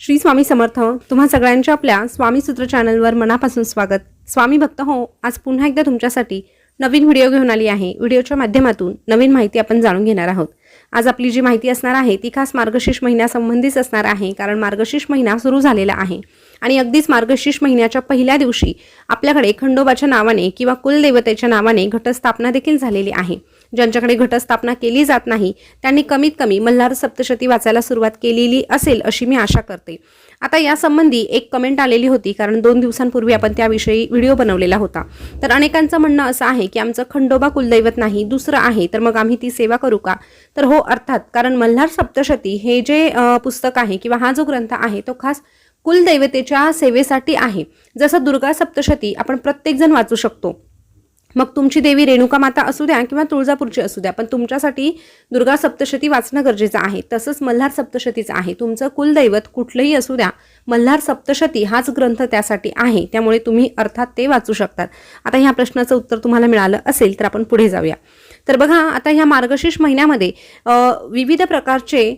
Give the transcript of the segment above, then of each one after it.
श्री स्वामी समर्थ तुम्हा सगळ्यांच्या आपल्या स्वामी सूत्र चॅनलवर मनापासून स्वागत. स्वामी भक्त हो आज पुन्हा एकदा तुमच्यासाठी नवीन व्हिडिओ घेऊन आली आहे. व्हिडिओच्या माध्यमातून नवीन माहिती आपण जाणून घेणार आहोत. आज आपली जी माहिती असणार आहे ती खास मार्गशीर्ष महिन्यासंबंधीच असणार आहे कारण मार्गशीर्ष महिना सुरू झालेला आहे. आणि अगदीच मार्गशीर्ष महिन्याच्या पहिल्या दिवशी आपल्याकडे खंडोबाच्या नावाने किंवा कुलदेवतेच्या नावाने घटस्थापना देखील झालेली आहे. ज्यांच्याकडे घटस्थापना केली जात नाही त्यांनी कमीत कमी मल्हार सप्तशती वाचायला सुरुवात केलेली असेल अशी मी आशा करते. आता यासंबंधी एक कमेंट आलेली होती कारण दोन दिवसांपूर्वी आपण त्याविषयी व्हिडिओ बनवलेला होता. तर अनेकांचं म्हणणं असं आहे की आमचं खंडोबा कुलदैवत नाही दुसरं आहे तर मग आम्ही ती सेवा करू का? तर हो अर्थात कारण मल्हार सप्तशती हे जे पुस्तक आहे किंवा हा जो ग्रंथ आहे तो खास कुलदैवतेच्या सेवेसाठी आहे. जसं दुर्गा सप्तशती आपण प्रत्येकजण वाचू शकतो. मग तुमची देवी रेणुका माता असू द्या किंवा तुळजापूरची असू द्या पण तुमच्यासाठी दुर्गा सप्तशती वाचणं गरजेचं आहे. तसंच मल्हार सप्तशतीचं आहे. तुमचं कुलदैवत कुठलंही असू द्या मल्हार सप्तशती हाच ग्रंथ त्यासाठी आहे. त्यामुळे तुम्ही अर्थात ते वाचू शकतात. आता ह्या प्रश्नाचं उत्तर तुम्हाला मिळालं असेल तर आपण पुढे जाऊया. तर बघा आता ह्या मार्गशीर्ष महिन्यामध्ये विविध प्रकारचे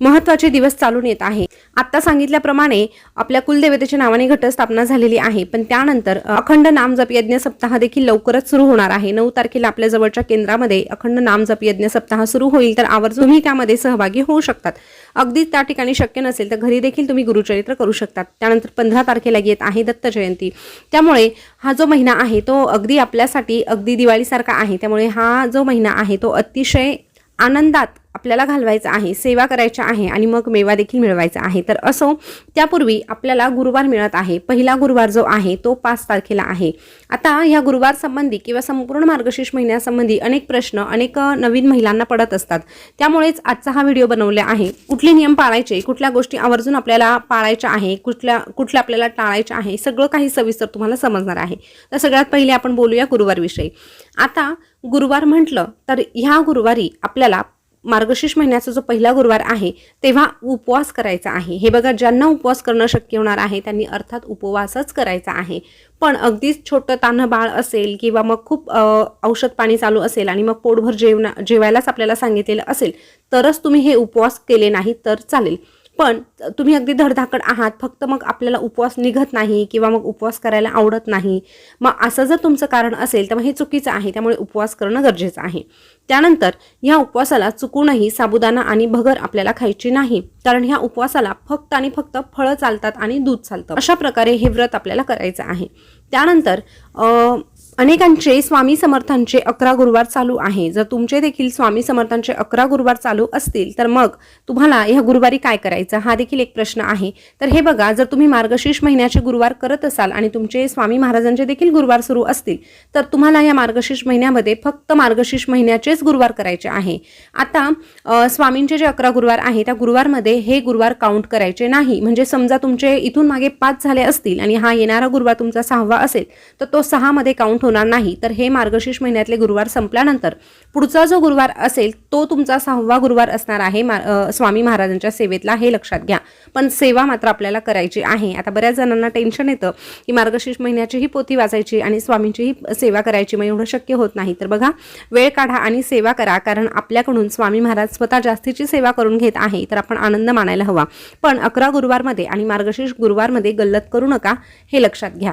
महत्त्वाचे दिवस चालून येत आहे. आत्ता सांगितल्याप्रमाणे आपल्या कुलदेवतेच्या नावाने घटस्थापना झालेली आहे. पण त्यानंतर अखंड नामजप यज्ञ सप्ताह देखील लवकरच सुरू होणार आहे. नऊ तारखेला आपल्या जवळच्या केंद्रामध्ये अखंड नामजप यज्ञ सप्ताह सुरू होईल तर आवर्जून तुम्ही त्यामध्ये सहभागी होऊ शकतात. अगदी त्या ठिकाणी शक्य नसेल तर घरी देखील तुम्ही गुरुचरित्र करू शकतात. त्यानंतर पंधरा तारखेला येत आहे दत्त जयंती. त्यामुळे हा जो महिना आहे तो अगदी आपल्यासाठी अगदी दिवाळीसारखा आहे. त्यामुळे हा जो महिना आहे तो अतिशय आनंदात आपल्याला घालवायचा आहे सेवा करायच्या आहे आणि मग मेवा देखील मिळवायचा आहे. तर असो त्यापूर्वी आपल्याला गुरुवार मिळत आहे. पहिला गुरुवार जो आहे तो पाच तारखेला आहे. आता ह्या गुरुवार संबंधी किंवा संपूर्ण मार्गशीर्ष महिन्यासंबंधी अनेक प्रश्न अनेक नवीन महिलांना पडत असतात. त्यामुळेच आजचा हा व्हिडिओ बनवला आहे. कुठले नियम पाळायचे कुठल्या गोष्टी आवर्जून आपल्याला पाळायच्या आहे कुठल्या कुठल्या आपल्याला टाळायच्या आहे सगळं काही सविस्तर तुम्हाला समजणार आहे. तर सगळ्यात पहिले आपण बोलूया गुरुवारविषयी आता गुरुवार म्हटलं तर ह्या गुरुवारी आपल्याला मार्गशीर्ष महिन्याचा जो पहिला गुरुवार आहे तेव्हा उपवास करायचा आहे. हे बघा ज्यांना उपवास करणं शक्य होणार आहे त्यांनी अर्थात उपवासच करायचा आहे. पण अगदीच छोटं तान बाळ असेल किंवा मग खूप औषध पाणी चालू असेल आणि मग पोटभर जेवणा जेवायलाच आपल्याला सांगितलेलं असेल तरच तुम्ही हे उपवास केले नाही तर चालेल. पण तुम्ही अगदी धडधाकड आहात. फक्त मग आपल्याला उपवास निघत नाही किंवा मग उपवास करायला आवडत नाही. मग असं जर तुमचं कारण असेल तर मग हे चुकीचं आहे. त्यामुळे उपवास करणं गरजेचं आहे. त्यानंतर ह्या उपवासाला चुकूनही साबुदाणा आणि भगर आपल्याला खायची नाही. कारण ह्या उपवासाला फक्त आणि फक्त फळं चालतात आणि दूध चालतं. अशा प्रकारे हे व्रत आपल्याला करायचं आहे. त्यानंतर अनेकांचे स्वामी समर्थांचे अकरा गुरुवार चालू आहे. जर तुमचे देखील स्वामी समर्थांचे अकरा गुरुवार चालू असतील तर मग तुम्हाला ह्या गुरुवारी काय करायचं? हा देखील एक प्रश्न आहे. तर हे बघा जर तुम्ही मार्गशीर्ष महिन्याचे गुरुवार करत असाल आणि तुमचे स्वामी महाराजांचे देखील गुरुवार सुरू असतील तर तुम्हाला या मार्गशीर्ष महिन्यामध्ये फक्त मार्गशीर्ष महिन्याचेच गुरुवार करायचे आहे. आता स्वामींचे जे अकरा गुरुवार आहे त्या गुरुवारमध्ये हे गुरुवार काउंट करायचे नाही. म्हणजे समजा तुमचे इथून मागे पाच झाले असतील आणि हा येणारा गुरुवार तुमचा सहावा असेल तर तो सहामध्ये काउंट होणार नाही. तर हे मार्गशीर्ष महिन्यातले गुरुवार संपल्यानंतर पुढचा जो गुरुवार असेल तो तुमचा सहावा गुरुवार असणार आहे मा- स्वामी महाराजांच्या सेवेतला हे लक्षात घ्या. पण सेवा मात्र आपल्याला करायची आहे. आता बऱ्याच जणांना टेन्शन येतं की मार्गशीर्ष महिन्याचीही पोथी वाचायची आणि स्वामींचीही सेवा करायची मग एवढं शक्य होत नाही. तर बघा वेळ काढा आणि सेवा करा कारण आपल्याकडून स्वामी महाराज स्वतः जास्तीची सेवा करून घेत आहे तर आपण आनंद मानायला हवा. पण अकरा गुरुवारमध्ये आणि मार्गशीर्ष गुरुवारमध्ये गल्लत करू नका हे लक्षात घ्या.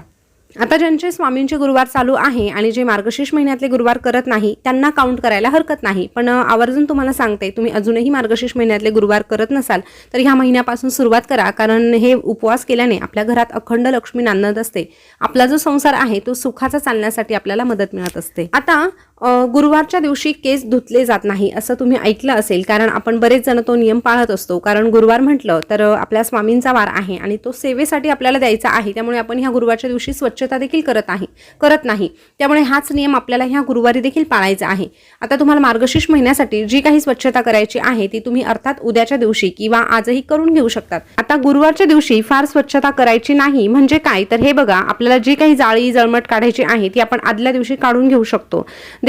आता ज्यांचे स्वामींचे गुरुवार चालू आहे आणि जे मार्गशीर्ष महिन्यातले गुरुवार करत नाही त्यांना काउंट करायला हरकत नाही. पण आवर्जून तुम्हाला सांगते तुम्ही अजूनही मार्गशीर्ष महिन्यातले गुरुवार करत नसाल तर ह्या महिन्यापासून सुरुवात करा. कारण हे उपवास केल्याने आपल्या घरात अखंड लक्ष्मी नांदत असते. आपला जो संसार आहे तो सुखाचा चालण्यासाठी आपल्याला मदत मिळत असते. आता गुरुवारच्या दिवशी केस धुतले जात नाही असं तुम्ही ऐकलं असेल. कारण आपण बरेच जण तो नियम पाळत असतो. कारण गुरुवार म्हटलं तर आपल्या स्वामींचा वार आहे आणि तो सेवेसाठी आपल्याला द्यायचा आहे. त्यामुळे आपण ह्या गुरुवारच्या दिवशी स्वच्छता देखील करत आहे करत नाही. त्यामुळे हाच नियम आपल्याला ह्या गुरुवारी देखील पाळायचा आहे. आता तुम्हाला मार्गशीर्ष महिन्यासाठी जी काही स्वच्छता करायची आहे ती तुम्ही अर्थात उद्याच्या दिवशी किंवा आजही करून घेऊ शकतात. आता गुरुवारच्या दिवशी फार स्वच्छता करायची नाही म्हणजे काय? तर हे बघा आपल्याला जी काही जाळी जळमट काढायची आहे ती आपण आदल्या दिवशी काढून घेऊ शकतो.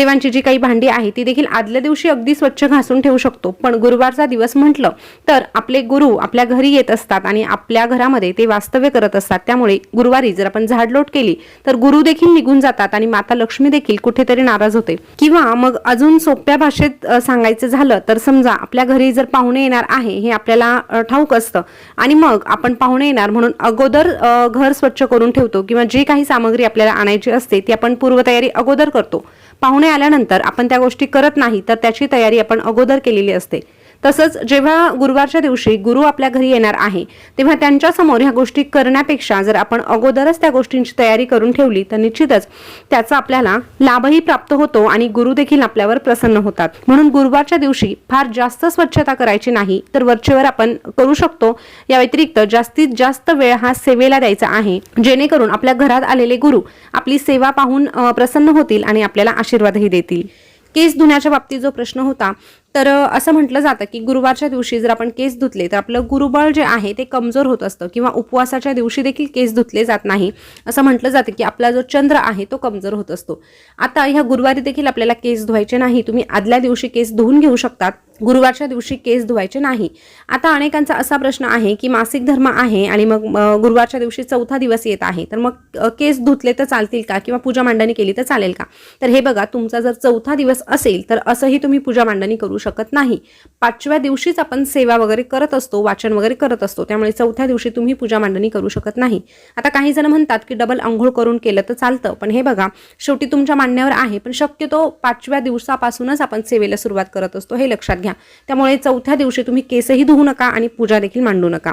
देवांची जी काही भांडी आहे ती देखील आदल्या दिवशी अगदी स्वच्छ घासून ठेवू शकतो. पण गुरुवारचा दिवस म्हटलं तर आपले गुरु आपल्या घरी येत असतात आणि आपल्या घरामध्ये ते वास्तव्य करत असतात. त्यामुळे गुरुवारी जर आपण झाडलोट केली तर गुरु देखील निघून जातात आणि माता लक्ष्मी देखील कुठेतरी नाराज होते. किंवा मग अजून सोप्या भाषेत सांगायचं झालं तर समजा आपल्या घरी जर पाहुणे येणार आहे हे आपल्याला ठाऊक असतं. आणि मग आपण पाहुणे येणार म्हणून अगोदर घर स्वच्छ करून ठेवतो किंवा जी काही सामग्री आपल्याला आणायची असते ती आपण पूर्वतयारी अगोदर करतो. पाहुणे आल्यानंतर आपण त्या गोष्टी करत नाही तर त्याची तयारी आपण अगोदर केलेली असते. तसंच जेव्हा गुरुवारच्या दिवशी गुरु आपल्या घरी येणार आहे तेव्हा त्यांच्यासमोर ह्या गोष्टी करण्यापेक्षा जर आपण अगोदरच त्या गोष्टींची तयारी करून ठेवली तर निश्चितच त्याचा आपल्याला लाभही प्राप्त होतो आणि गुरु देखील आपल्यावर प्रसन्न होतात. म्हणून गुरुवारच्या दिवशी फार जास्त स्वच्छता करायची नाही तर वरचेवर आपण करू शकतो. या व्यतिरिक्त जास्तीत जास्त वेळ हा सेवेला द्यायचा आहे जेणेकरून आपल्या घरात आलेले गुरु आपली सेवा पाहून प्रसन्न होतील आणि आपल्याला आशीर्वादही देतील. केस धुण्याच्या बाबतीत जो प्रश्न होता तर असं म्हटलं जातं की गुरुवारच्या दिवशी जर आपण केस धुतले तर आपलं गुरुबळ जे आहे ते कमजोर होत असतं किंवा उपवासाच्या दिवशी देखील केस धुतले जात नाही. असं म्हटलं जातं की आपला जो चंद्र आहे तो कमजोर होत असतो. आता ह्या गुरुवारी देखील आपल्याला केस धुवायचे नाही. तुम्ही आदल्या दिवशी केस धुवून घेऊ शकतात. गुरुवारच्या दिवशी केस धुवायचे नाही. आता अनेकांचा असा प्रश्न आहे की मासिक धर्म आहे आणि मग गुरुवारच्या दिवशी चौथा दिवस येत आहे. तर मग केस धुतले तर चालतील का? किंवा पूजा मांडणी केली तर चालेल का? तर हे बघा तुमचा जर चौथा दिवस असेल तर असंही तुम्ही पूजा मांडणी करू शकत नाही. पाचव्या दिवशीच आपण सेवा वगैरे करत असतो वाचन वगैरे करत असतो त्यामुळे चौथ्या दिवशी तुम्ही पूजा मांडणी करू शकत नाही. आता काही जण म्हणतात की डबल आंघोळ करून केलं तर चालतं पण हे बघा शेवटी तुमच्या मांडण्यावर आहे पण शक्यतो पाचव्या दिवसापासूनच आपण सेवेला सुरुवात करत असतो हे लक्षात घ्या. घ्या. त्यामुळे चौथ्या दिवशी तुम्ही केसही धुवू नका आणि पूजा देखील मांडू नका.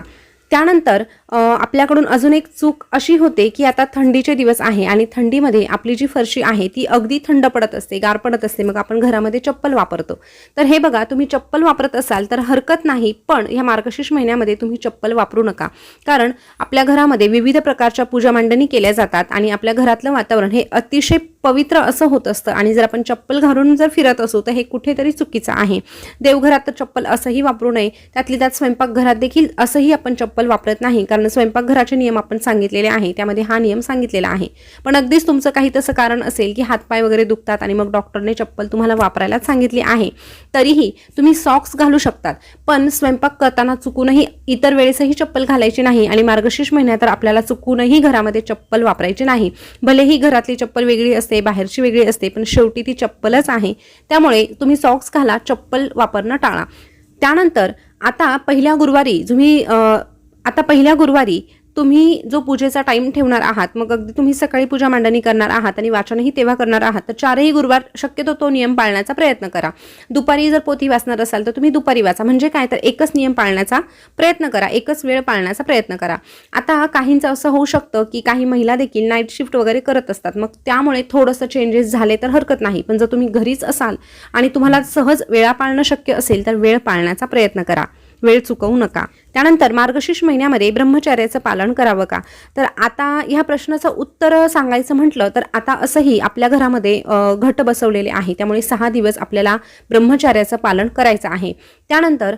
त्यानंतर आपल्याकडून अजून एक चूक अशी होते की आता थंडीचे दिवस आहे आणि थंडीमध्ये आपली जी फरशी आहे ती अगदी थंड पडत असते गार पडत असते. मग आपण घरामध्ये चप्पल वापरतो. तर हे बघा तुम्ही चप्पल वापरत असाल तर हरकत नाही पण ह्या मार्गशीर्ष महिन्यामध्ये तुम्ही चप्पल वापरू नका. कारण आपल्या घरामध्ये विविध प्रकारच्या पूजा मांडणी केल्या जातात आणि आपल्या घरातलं वातावरण हे अतिशय पवित्र असं होत असतं. आणि जर आपण चप्पल घालून जर फिरत असू तर हे कुठेतरी चुकीचं आहे. देवघरात तर चप्पल असंही वापरू नये. त्यातली त्यात स्वयंपाकघरात देखील असंही आपण चप्पल वापरत नाही कारण स्वयंपाकघराचे नियम आपण सांगितलेले आहे. त्यामध्ये हा नियम सांगितलेला आहे. पण अगदीच तुमचं काही तसं कारण असेल की हातपाय वगैरे दुखतात आणि मग डॉक्टरने चप्पल तुम्हाला वापरायलाच सांगितली आहे तरीही तुम्ही सॉक्स घालू शकतात. पण स्वयंपाक करताना चुकूनही इतर वेळेसही चप्पल घालायची नाही आणि मार्गशीर्ष महिन्यात तर आपल्याला चुकूनही घरामध्ये चप्पल वापरायची नाही. भलेही घरातली चप्पल वेगळी असते बाहेरची वेगळी असते पण शेवटी ती चप्पलच आहे. त्यामुळे तुम्ही सॉक्स घाला चप्पल वापरणं टाळा. त्यानंतर आता पहिल्या गुरुवारी तुम्ही आता पहिल्या गुरुवारी तुम्ही जो पूजेचा टाईम ठेवणार आहात मग अगदी तुम्ही सकाळी पूजा मांडणी करणार आहात आणि वाचनही तेव्हा करणार आहात तर चारही गुरुवार शक्यतो तो नियम पाळण्याचा प्रयत्न करा. दुपारी जर पोथी वाचणार असाल तर तुम्ही दुपारी वाचा. म्हणजे काय? तर एकच नियम पाळण्याचा प्रयत्न करा. एकच वेळ पाळण्याचा प्रयत्न करा. आता काहींचं असं होऊ शकतं की काही महिला देखील नाईट शिफ्ट वगैरे करत असतात. मग त्यामुळे थोडंसं चेंजेस झाले तर हरकत नाही. पण जर तुम्ही घरीच असाल आणि तुम्हाला सहज वेळा पाळणं शक्य असेल तर वेळ पाळण्याचा प्रयत्न करा. वेळ चुकवू नका. त्यानंतर मार्गशीर्ष महिन्यामध्ये ब्रह्मचर्याचं पालन करावं का? तर आता ह्या प्रश्नाचं उत्तर सांगायचं म्हटलं तर आता असंही आपल्या घरामध्ये घट बसवलेले आहे. त्यामुळे सहा दिवस आपल्याला ब्रह्मचार्याचं पालन करायचं आहे. त्यानंतर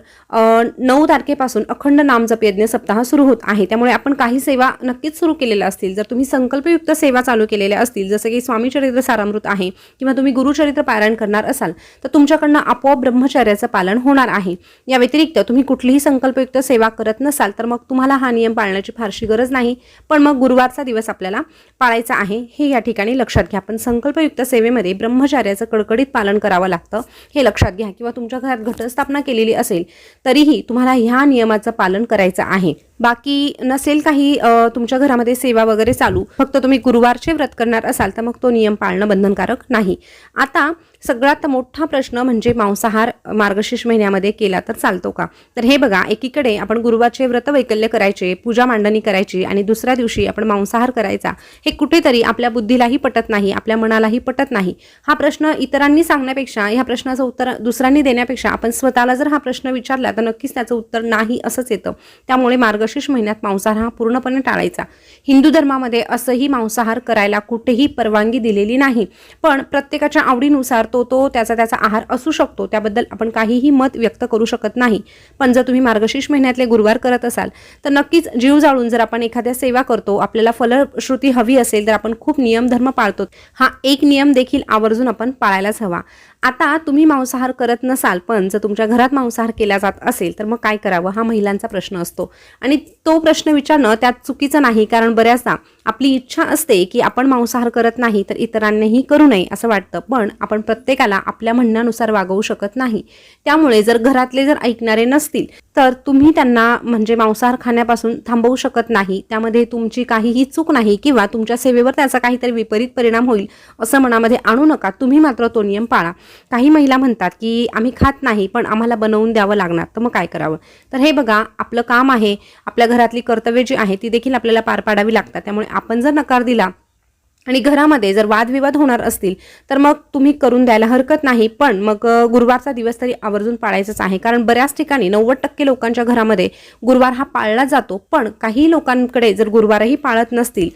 नऊ तारखेपासून अखंड नामजप यज्ञ सप्ताह सुरू होत आहे. त्यामुळे आपण काही सेवा नक्कीच सुरू केलेल्या असतील. जर तुम्ही संकल्पयुक्त सेवा चालू केलेल्या असतील जसं की स्वामीचरित्र सारामृत आहे किंवा तुम्ही गुरुचरित्र पारायण करणार असाल तर तुमच्याकडनं आपोआप ब्रह्मचर्याचं पालन होणार आहे. या व्यतिरिक्त तुम्ही कुठलीही संकल्पयुक्त सेवा करत नसाल तर मग तुम्हाला हा नियम पाळण्याची फारशी गरज नाही. पण मग गुरुवारचा दिवस आपल्याला पाळायचा आहे. हे या ठिकाणी लक्षात घ्या. पण संकल्पयुक्त सेवेमध्ये ब्रह्मचार्याचं कडकडीत पालन करावं लागतं. हे लक्षात घ्या. किंवा तुमच्या घरात घटस्थापना केलेली असेल तरीही तुम्हाला ह्या नियमाचं पालन करायचं आहे. बाकी नसेल काही तुमच्या घरामध्ये सेवा वगैरे चालू फक्त तुम्ही गुरुवारचे व्रत करणार असाल तर मग तो नियम पाळणं बंधनकारक नाही. आता सगळ्यात मोठा प्रश्न म्हणजे मांसाहार मार्गशीर्ष महिन्यामध्ये केला तर चालतो का? तर हे बघा एकीकडे आपण गुरुवारचे व्रत वैकल्य करायचे पूजा मांडणी करायची आणि दुसऱ्या दिवशी आपण मांसाहार करायचा हे कुठेतरी आपल्या बुद्धीलाही पटत नाही आपल्या मनालाही पटत नाही. हा प्रश्न इतरांनी सांगण्यापेक्षा ह्या प्रश्नाचं उत्तर दुसऱ्यांनी देण्यापेक्षा आपण स्वतःला जर हा प्रश्न विचारला तर नक्कीच त्याचं उत्तर नाही असंच येतं. त्यामुळे मार्ग मार्गशीर्ष महिन्यात मांसाहार हा पूर्णपणे टाळायचा. हिंदू धर्मामध्ये असंही मांसाहार करायला कुठेही परवानगी दिलेली नाही. पण प्रत्येकाच्या आवडीनुसार तो तो त्याचा त्याचा आहार असू शकतो. त्याबद्दल आपण काहीही मत व्यक्त करू शकत नाही. पण जर तुम्ही मार्गशीर्ष महिन्यातले गुरुवार करत असाल तर नक्कीच जीव जाळून जर आपण एखाद्या सेवा करतो आपल्याला फलश्रुती हवी असेल तर आपण खूप नियम धर्म पाळतो. हा एक नियम देखील आवर्जून आपण पाळायलाच हवा. आता तुम्ही मांसाहार करत नसाल पण जर तुमच्या घरात मांसाहार केला जात असेल तर मग काय करावं? हा महिलांचा प्रश्न असतो. आणि तो प्रश्न विचारणं त्यात चुकीचं नाही कारण बऱ्याचदा आपली इच्छा असते की आपण मांसाहार करत नाही तर इतरांनीही करू नये असं वाटतं. पण आपण प्रत्येकाला आपल्या म्हणण्यानुसार वागवू शकत नाही. त्यामुळे जर घरातले जर ऐकणारे नसतील तर तुम्ही त्यांना म्हणजे मांसाहार खाण्यापासून थांबवू शकत नाही. त्यामध्ये तुमची काहीही चूक नाही किंवा तुमच्या सेवेवर त्याचा काहीतरी विपरीत परिणाम होईल असं मनामध्ये आणू नका. तुम्ही मात्र तो नियम पाळा. काही महिला म्हणतात की आम्ही खात नाही पण आम्हाला बनवून द्यावं लागणार. तर मग काय करावं? तर हे बघा आपलं काम आहे आपल्या घरातली कर्तव्य जी आहे ती देखील आपल्याला पार पाडावी लागतात. त्यामुळे आपण जर नकार दिला आणि घरामध्ये जर वादविवाद होणार असतील तर मग तुम्ही करून द्यायला हरकत नाही. पण मग गुरुवारचा दिवस तरी आवर्जून पाळायचाच आहे. कारण बऱ्याच ठिकाणी नव्वद टक्के लोकांच्या घरामध्ये गुरुवार हा पाळला जातो. पण काही लोकांकडे जर गुरुवारही पाळत नसतील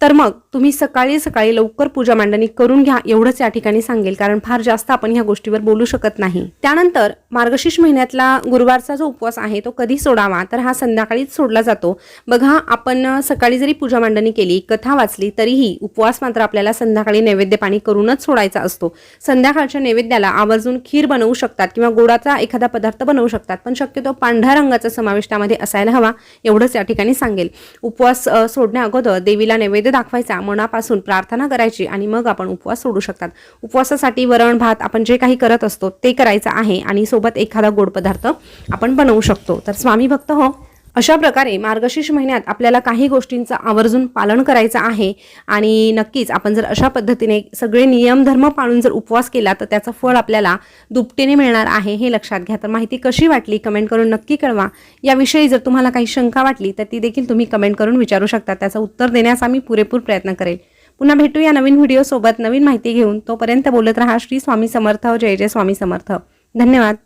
तर मग तुम्ही सकाळी सकाळी लवकर पूजा मांडणी करून घ्या एवढंच या ठिकाणी सांगेल कारण फार जास्त आपण ह्या गोष्टीवर बोलू शकत नाही. त्यानंतर मार्गशीर्ष महिन्यातला गुरुवारचा जो उपवास आहे तो कधी सोडावा? तर हा संध्याकाळीच सोडला जातो. बघा आपण सकाळी जरी पूजा मांडणी केली कथा वाचली तरीही उपवास मात्र आपल्याला संध्याकाळी नैवेद्य पाणी करूनच सोडायचा असतो. संध्याकाळच्या नैवेद्याला आवर्जून खीर बनवू शकतात किंवा गोडाचा एखादा पदार्थ बनवू शकतात पण शक्यतो पांढऱ्या रंगाचा समावेश त्यामध्ये असायला हवा एवढंच या ठिकाणी सांगेल. उपवास सोडण्या अगोदर देवीला नैवेद्य दाखवायचा मनापासून प्रार्थना करायची आणि मग आपण उपवास सोडू शकतात. उपवासासाठी वरण भात आपण जे काही करत असतो ते करायचं आहे आणि सोबत एखादा गोड पदार्थ आपण बनवू शकतो. तर स्वामी भक्त हो. अशा प्रकारे मार्गशीर्ष महिन्यात आपल्याला काही गोष्टींचं आवर्जून पालन करायचं आहे आणि नक्कीच आपण जर अशा पद्धतीने सगळे नियम धर्म पाळून जर उपवास केला तर त्याचं फळ आपल्याला दुपटीने मिळणार आहे हे लक्षात घ्या. तर माहिती कशी वाटली कमेंट करून नक्की कळवा. याविषयी जर तुम्हाला काही शंका वाटली तर ती देखील तुम्ही कमेंट करून विचारू शकता. त्याचं उत्तर देण्याचा मी पुरेपूर प्रयत्न करेल. पुन्हा भेटू या नवीन व्हिडिओसोबत नवीन माहिती घेऊन. तोपर्यंत बोलत राहा श्री स्वामी समर्थ. जय जय स्वामी समर्थ. धन्यवाद.